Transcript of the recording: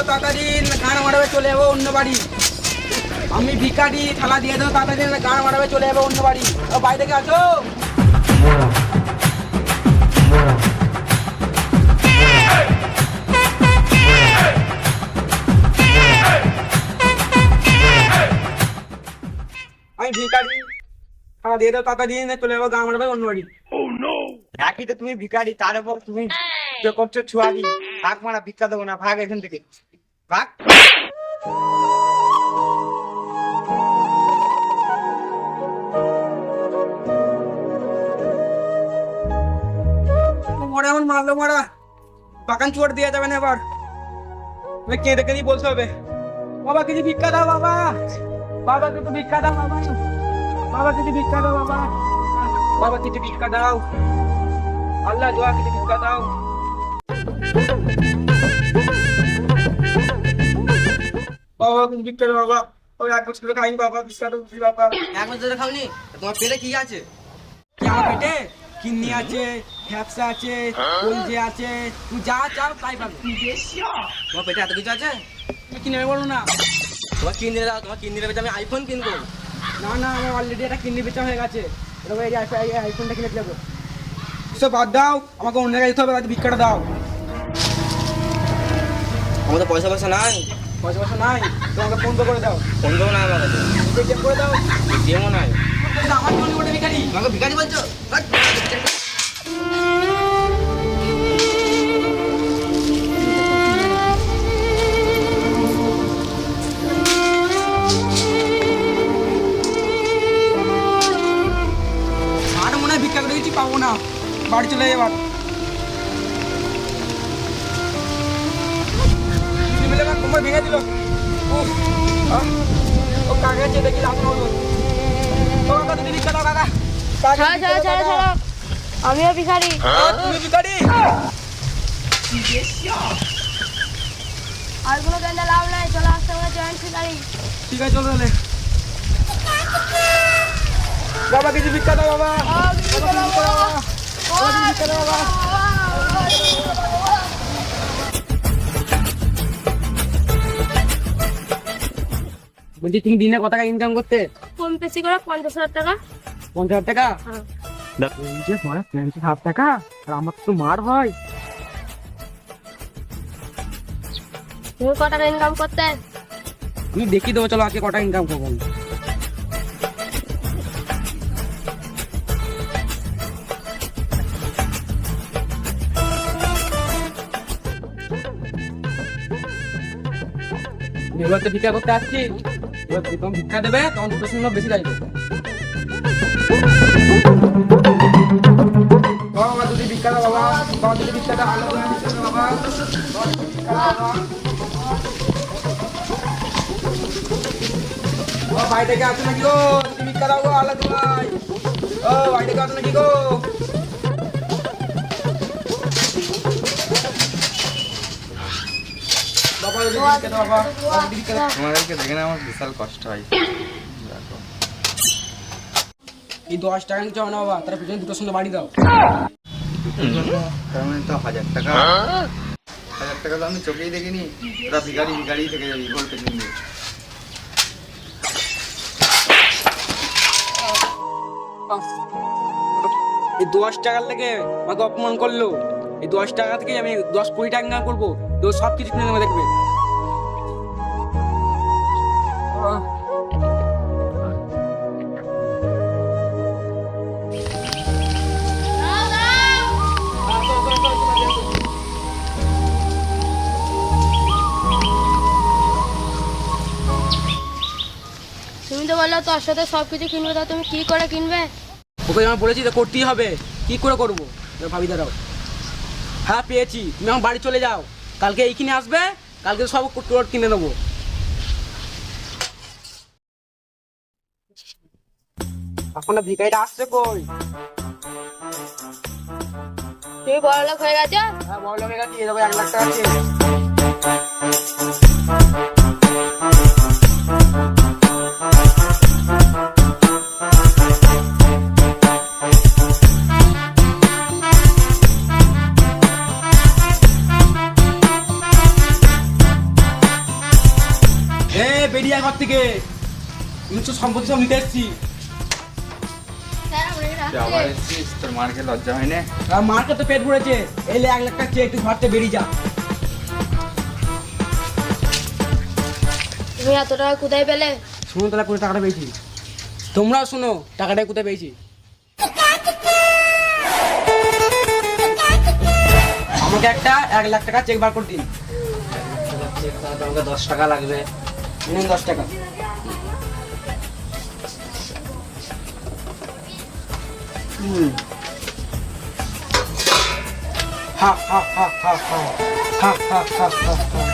দাও তাড়াতাড়ি গান মারাবে চলে যাব অন্য বাড়ি। আমি ভিকারি থালা দিয়ে দাও তাড়াতাড়ি গান মারাবে চলে যাব অন্য বাড়ি। ও বাড়ি থেকে আছো আমি ভিকারি থালা দিয়ে দাও তাড়াতাড়ি না চলে যাব গান মারাবে অন্য বাড়ি। একই তো তুমি ভিকারি তার উপর তুমি যে করছ ছুয়ারি ভাগ মারা ভিক্ষা দেবো না ভাগ এখান থেকে। মরে, এমন মারলো মারা। বাগান দেওয়া যাবে না এবার। হবে। বাবা, কিছু ভিক্ষা দাও, বাবা। বাবা ভিক্ষা বাবা। বাবা ভিক্ষা দাও, বাবা। বাবা ভিক্ষা দাও। আল্লাহ, দোয়া, কিছু ভিক্ষা দাও। বাবা ভিক্ষা বাবা। ওই এক বছর খাইনি বাবা দাও please বাবা। এক বছর ধরে খাওনি? তোমার পেটে কি আছে? কি আমার পেটে কিডনি আছে ফ্যাপসা আছে কলজে আছে। তুমি যা চাও তাই পাবে। তোমার পেটে এত কিছু আছে? কিনে বলো না। তোমার কিনে দাও তোমার কিনে দেবে আমি আইফোন কিনবো। না না আমার অলরেডি একটা কিডনি বেচা হয়ে গেছে। এরকম এই আইফোন- এই আইফোনটা কিনে ফেলব। সব বাদ দাও আমাকে অন্য জায়গায় যেতে হবে ভিক্ষাটা দাও। আমার তো পয়সা পয়সা নাই। পয়সা পয়সা নাই তোমাকে ফোন পে করে দাও। ফোন দেবো না আমার কাছে পেটিএম করে দাও। নাই। আমার ভিখারি। তোমাকে ভিখারি বলছো। মনে হয় ভিক্ষা করে কিছু পাবো না। বাড়ি চলে যাই ভেঙে দিল ও কাকা ও কাকা তুমি কাকা। কাকা, ছাড়ো ভিক্ষা ছাড়ো ছাড়ো ছাড়ো। আমিও ভিখারি। তুমি ভিখারি? আর কোনো গেন্দা লাভ নাই চলো আসতে হবে জয়েন্ট ভিখারি। ঠিক আছে চলো তাহলে। বাবা কিছু ভিক্ষা দাও বাবা। বাবা, কিছু ভিক্ষা দাও বাবা। বাবা, কিছু ভিক্ষা দাও বাবা। বলছি তুমি দিনে কত টাকা ইনকাম করতে? কম বেশি করে পঞ্চাশ হাজার টাকা। পঞ্চাশ হাজার টাকা? হ্যাঁ। এই যে পঞ্চাশ হাজার টাকা আর আমার তো মার হয়। তুমি টাকা ইনকাম করতে? তুমি দেখি দেবো চলো আজকে কটা ইনকাম করব। এবার তো ভিক্ষা করতে আসছি। যখন ভিক্ষা দেবে তখন দুটো শূন্য বেশি লাগবে বাবা দুটি ভিক্ষা দাও বাবা বাবা দুটি ভিক্ষা দাও আলো বাবা বাবা, ভাই থেকে আসো নাকি গো? তুমি ভিক্ষা দাও গো ভাই ও ভাই থেকে নাকি গো? তোমাদেরকে দেখে না আমার বিশাল কষ্ট হয়। এই দশ টাকা কিছু হবে না বাবা। তার পিছনে দুটোর সঙ্গে বাড়ি দাও। তার মানে তো হাজার টাকা। হাজার টাকা তো আমি চোখেই দেখিনি। ওরা থেকে যাবি বলতে কিন্তু এই দশ টাকার লেগে আমাকে অপমান করল। এই দশ টাকা থেকে আমি দশ কোটি টাকা করব। তো সব কিছু কিনে নেবে দেখবে। তুমি তো বলল তোর সাথে সব কিছু কিনবে তা তুমি কি করে কিনবে? ওকে আমি বলেছি তো করতেই হবে। কি করে করব? ভাবি দাঁড়াও। হ্যাঁ পেয়েছি। তুমি আমার বাড়ি চলে যাও। কালকে এইখানে আসবে কালকে সব তোর কিনে নেব। এখন ভিকাইটা আসছে কই? তুমি বড় লোক হয়ে গেছে? হ্যাঁ বড় লোকের কাছে এরকম এক লাখ টাকা এই ঘর থেকে। উনিশশো সম্পত্তি সব নিতে এসছি। আবার এসছিস তোর মার্কে লজ্জা হয় না তো পেট ভরেছে। এই লে এক লাখ টাকা চেয়ে একটু ঘর থেকে বেরিয়ে যা। তুমি এত টাকা কোথায় পেলে? শুনো কোথায় টাকাটা পেয়েছি? তোমরাও শোনো টাকাটা কোথায় পেয়েছি। আমাকে একটা এক লাখ টাকা চেক বার করে দিন। তোমাকে দশ টাকা লাগবে। নিন দশ টাকা। হুম। হা হা হা হা হা হা হা হা হা